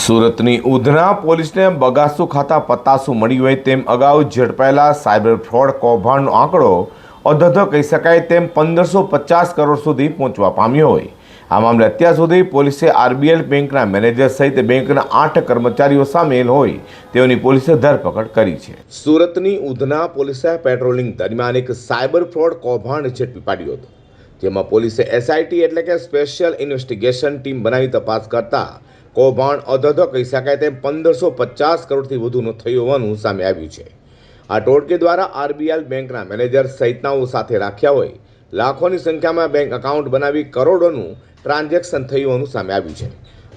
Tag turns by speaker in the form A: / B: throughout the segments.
A: સુરતની ઉધના પોલીસને બગાસુ ખાતા પતાસું મળી હોય તેમ અગાઉ ઝડપાયેલા સાયબર ફ્રોડ કૌભાંડનો આંકડો અધધો કહી શકાય તેમ પંદરસો પચાસ કરોડ સુધી પહોંચવા પામ્યો હોય. આ મામલે અત્યાર સુધી પોલીસે આરબીએલ બેંકના મેનેજર સહિત બેંકના આઠ કર્મચારીઓ સામેલ હોય તેઓની પોલીસે ધરપકડ કરી છે. સુરતની ઉધના પોલીસે પેટ્રોલિંગ દરમિયાન એક સાયબર ફ્રોડ કૌભાંડ ઝડપી પાડ્યું હતું, જેમાં પોલીસે એસઆઈટી એટલે કે સ્પેશિયલ ઇન્વેસ્ટિગેશન ટીમ બનાવી તપાસ કરતા કૌભાંડ અધધ કહી શકાય તેમ પંદરસો પચાસ કરોડથી વધુનું થયું હોવાનું સામે આવ્યું છે. આ ટોળકી દ્વારા આરબીએલ બેંકના મેનેજર સહિતનાઓ સાથે રાખ્યા હોય, લાખોની સંખ્યામાં બેંક એકાઉન્ટ બનાવી કરોડોનું ટ્રાન્ઝેક્શન થયું હોવાનું સામે આવ્યું છે.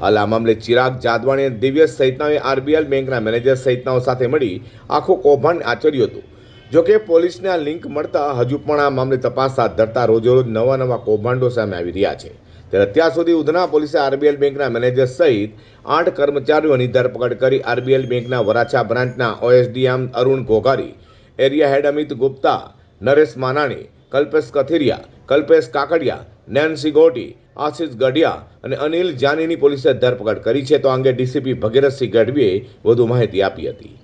A: હાલ આ મામલે ચિરાગ જાદવાણી અને દિવ્યેશ સહિતનાઓએ આરબીએલ બેંકના મેનેજર સહિતનાઓ સાથે મળી આખું કૌભાંડ આચર્યું હતું. જોકે પોલીસને આ લિંક મળતા હજુ પણ આ મામલે તપાસ હાથ ધરતા રોજેરોજ નવા નવા કૌભાંડો સામે આવી રહ્યા છે. ત્યારે અત્યાર સુધી ઉધના પોલીસે આરબીએલ બેંકના મેનેજર સહિત આઠ કર્મચારીઓની ધરપકડ કરી આરબીએલ બેંકના વરાછા બ્રાન્ચના O S D M Arun Ghoghari, area head Amit Gupta, Naresh Manani, Kalpesh Kathiriya, Kalpesh Kakadiya, Nancy Goti, Ashish Gadhiya અને અનિલ જાનીની પોલીસે ધરપકડ કરી છે. તો અંગે ડીસીપી ભગીરથસિંહ ગઢવીએ વધુ માહિતી આપી હતી.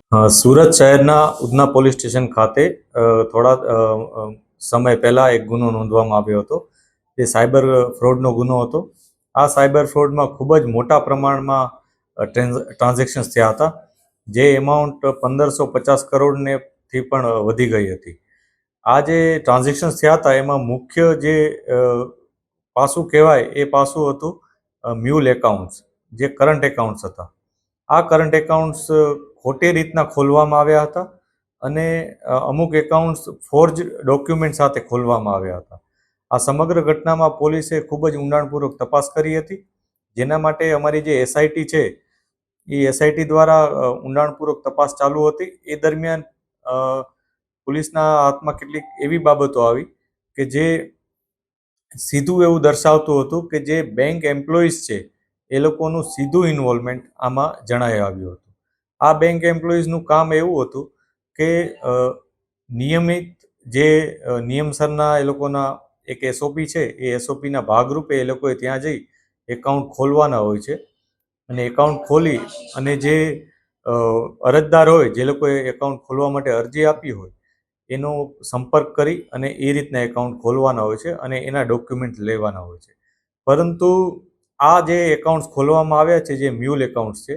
B: સુરત શહેરના ઉધના પોલીસ સ્ટેશન ખાતે થોડા સમય પહેલાં એક ગુનો નોંધવામાં આવ્યો હતો. તે સાયબર ફ્રોડનો ગુનો હતો. આ સાયબર ફ્રોડમાં ખૂબ જ મોટા પ્રમાણમાં ટ્રાન્ઝેક્શન્સ થયા હતા, જે એમાઉન્ટ પંદરસો પચાસ કરોડને થી પણ વધી ગઈ હતી. આ જે ટ્રાન્ઝેક્શન્સ થયા હતા, એમાં મુખ્ય જે પાસું કહેવાય એ પાસું હતું મ્યુલ એકાઉન્ટ્સ, જે કરંટ એકાઉન્ટ્સ હતા. આ કરંટ એકાઉન્ટ્સ ખોટી રીતના ખોલવામાં આવ્યા હતા અને અમુક એકાઉન્ટ્સ ફોર્જ ડોક્યુમેન્ટ સાથે ખોલવામાં આવ્યા હતા. આ સમગ્ર ઘટનામાં પોલીસે ખૂબ જ ઊંડાણપૂર્વક તપાસ કરી હતી. જેના માટે અમારી જે એસઆઈટી છે, એ એસઆઈટી દ્વારા ઊંડાણપૂર્વક તપાસ ચાલુ હતી. એ દરમિયાન પોલીસના હાથમાં કેટલીક એવી બાબતો આવી કે જે સીધું એવું દર્શાવતું હતું કે જે બેંક એમ્પ્લોઈઝ છે, એ લોકોનું સીધું ઇન્વોલ્વમેન્ટ આમાં જણાઈ આવ્યું હતું. આ બેંક એમ્પ્લોઈઝનું કામ એવું હતું કે નિયમિત જે નિયમસરના એ લોકોના એક એસઓપી છે, એ એસઓપીના ભાગરૂપે એ લોકોએ ત્યાં જઈ એકાઉન્ટ ખોલવાના હોય છે. અને એકાઉન્ટ ખોલી અને જે અરજદાર હોય, જે લોકોએ એકાઉન્ટ ખોલવા માટે અરજી આપી હોય, એનો સંપર્ક કરી અને એ રીતના એકાઉન્ટ ખોલવાના હોય છે અને એના ડોક્યુમેન્ટ લેવાના હોય છે. પરંતુ આ જે એકાઉન્ટ્સ ખોલવામાં આવ્યા છે, જે મ્યુલ એકાઉન્ટ્સ છે,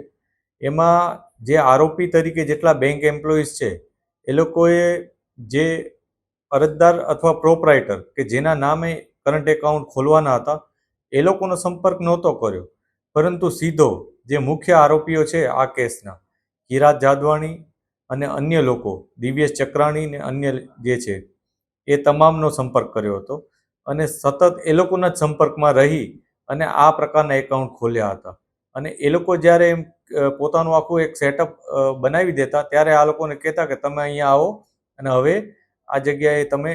B: એમાં જે આરોપી તરીકે જેટલા બેંક એમ્પ્લોઈઝ છે, એ લોકોએ જે અરજદાર અથવા પ્રોપરાઇટર કે જેના નામે કરંટ એકાઉન્ટ ખોલવાના હતા, એ લોકોનો સંપર્ક નહોતો કર્યો. પરંતુ સીધો જે મુખ્ય આરોપીઓ છે આ કેસના કિરાત જાદવાણી અને અન્ય લોકો, દિવ્યેશ ચક્રાણી ને અન્ય જે છે, એ તમામનો સંપર્ક કર્યો હતો અને સતત એ લોકોના જ સંપર્કમાં રહી અને આ પ્રકારના એકાઉન્ટ ખોલ્યા હતા. અને એ લોકો જ્યારે એમ પોતાનું આખું એક સેટઅપ બનાવી દેતા, ત્યારે આ લોકોને કહેતા કે તમે અહીંયા આવો અને હવે આ જગ્યાએ તમે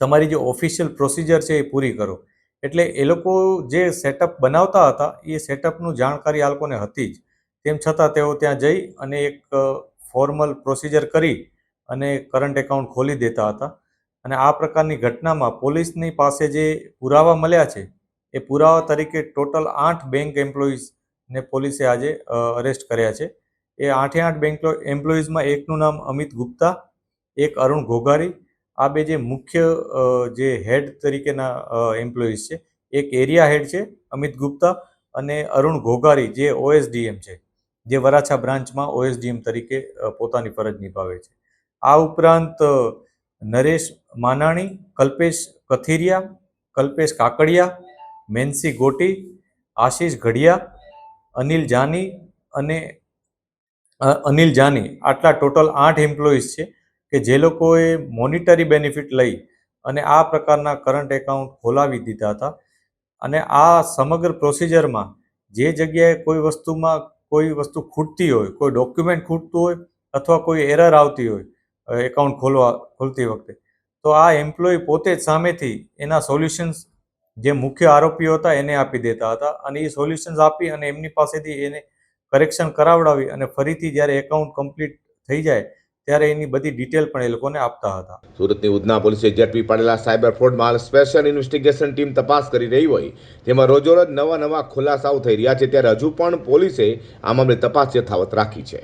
B: તમારી જે ઓફિશિયલ પ્રોસિજર છે એ પૂરી કરો. એટલે એ લોકો જે સેટઅપ બનાવતા હતા, એ સેટઅપનું જાણકારી આ લોકોને હતી જ. તેમ છતાં તેઓ ત્યાં જઈ અને એક ફોર્મલ પ્રોસિજર કરી અને કરંટ એકાઉન્ટ ખોલી દેતા હતા. અને આ પ્રકારની ઘટનામાં પોલીસની પાસે જે પુરાવા મળ્યા છે, એ પુરાવા તરીકે ટોટલ આઠ બેંક એમ્પ્લોઈઝને પોલીસે આજે અરેસ્ટ કર્યા છે. એ આઠે આઠ બેંક એમ્પ્લોઈઝમાં એકનું નામ અમિત ગુપ્તા એક અરુણ ઘોઘારી, આ બે જે મુખ્ય જે હેડ તરીકેના એમ્પ્લોઈઝ છે, એક એરિયા હેડ છે, અમિત ગુપ્તા અને અરુણ ઘોઘારી જે ઓએસડીએમ છે, જે વરાછા બ્રાન્ચમાં ઓએસડીએમ તરીકે પોતાની ફરજ નિભાવે છે. આ ઉપરાંત નરેશ માનાણી, કલ્પેશ કથિરિયા, કલ્પેશ કાકડિયા, મેન્સી ગોટી, આશીષ ઘડિયા, અનિલ જાની અને અનિલ જાની, આટલા ટોટલ આઠ એમ્પ્લોઈઝ છે. કે જે લોકોએ મોનિટરી બેનિફિટ લઈ અને આ પ્રકારના કરંટ એકાઉન્ટ ખોલાવી દીધા હતા. અને આ સમગ્ર પ્રોસિજરમાં જે જગ્યાએ કોઈ વસ્તુમાં કોઈ વસ્તુ ખૂટતી હોય, કોઈ ડોક્યુમેન્ટ ખૂટતું હોય અથવા કોઈ એરર આવતી હોય એકાઉન્ટ ખોલવા, ખોલતી વખતે, તો આ એમ્પ્લોય પોતે જ સામેથી એના સોલ્યુશન્સ જે મુખ્ય આરોપીઓ હતા એને આપી દેતા હતા અને એ સોલ્યુશન્સ આપી અને એમની પાસેથી એને કરેક્શન કરાવડાવી અને ફરીથી જ્યારે એકાઉન્ટ કમ્પ્લીટ થઈ જાય ત્યારે એની બધી ડિટેલ પણ એ લોકોને આપતા હતા.
A: સુરતની ઉધના પોલીસે ઝડપી પાડેલા સાયબર ફ્રોડમાં હાલ સ્પેશિયલ ઇન્વેસ્ટિગેશન ટીમ તપાસ કરી રહી હોય તેમાં રોજોરોજ નવા નવા ખુલાસાઓ થઈ રહ્યા છે, ત્યારે હજુ પણ પોલીસે આ મામલે તપાસ યથાવત રાખી છે.